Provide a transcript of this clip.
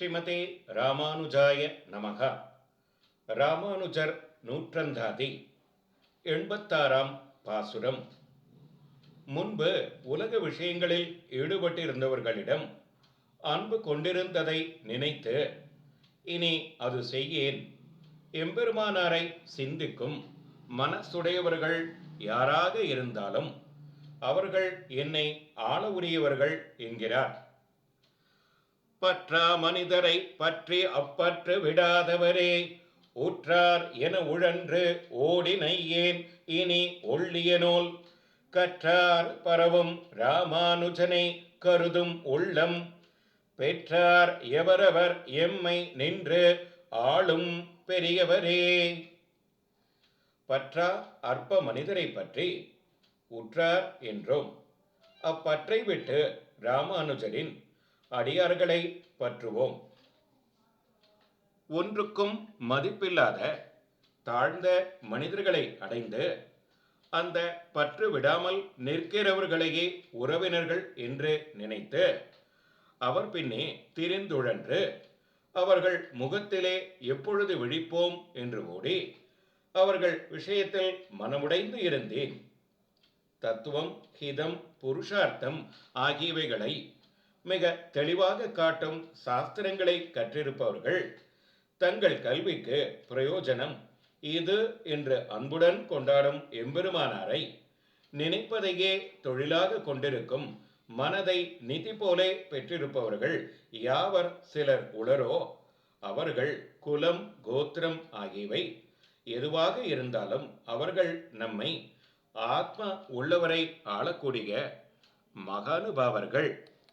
ஸ்ரீமதே ராமானுஜாய நமக. ராமானுஜர் நூற்றந்தாதி எண்பத்தாறாம் பாசுரம். முன்பு உலக விஷயங்களில் ஈடுபட்டிருந்தவர்களிடம் அன்பு கொண்டிருந்ததை நினைத்து இனி அது செய்யேன். எம்பெருமானாரை சிந்திக்கும் மனசுடையவர்கள் யாராக இருந்தாலும் அவர்கள் என்னை ஆள உரியவர்கள் என்கிறார். பற்றா மனிதரை பற்றி அப்பற்று விடாதவரே. ஊற்றார் என உழன்று ஓடினையேன். இனி ஒள்ளிய நூல். கற்றார் பரவும் ராமானுஜனை கருதும் உள்ளம். பெற்றார் எவரவர் எம்மை நின்று ஆளும் பெரியவரே. பற்றா அற்ப மனிதரை பற்றி உற்றார் என்றோம். அப்பற்றை விட்டு ராமானுஜரின் அடியார்களை பற்றுவோம். ஒன்றுக்கும் மதிப்பில்லாத தாழ்ந்த மனிதர்களை அடைந்து அந்த பற்று விடாமல் நிற்கிறவர்களையே உறவினர்கள் என்று நினைத்து அவர் பின்னே திரிந்துழன்று அவர்கள் முகத்திலே எப்பொழுது விழிப்போம் என்று ஓடி அவர்கள் விஷயத்தில் மனமுடைந்து இருந்தேன். தத்துவம் ஹிதம் புருஷார்த்தம் ஆகியவைகளை மிக தெளிவாக காட்டும் சாஸ்திரங்களை கற்றிருப்பவர்கள் தங்கள் கல்விக்கு பிரயோஜனம். இது என்று அன்புடன் கொண்டாடும் எம்பெருமானாரை நினைப்பதையே தொழிலாக கொண்டிருக்கும் மனதை நிதி போலே பெற்றிருப்பவர்கள் யாவர் சிலர் உளரோ அவர்கள் குலம் கோத்திரம் ஆகியவை. எதுவாக இருந்தாலும் அவர்கள் நம்மை ஆத்ம உள்ளவரை ஆளக்கூடிய மகானுபாவர்கள்.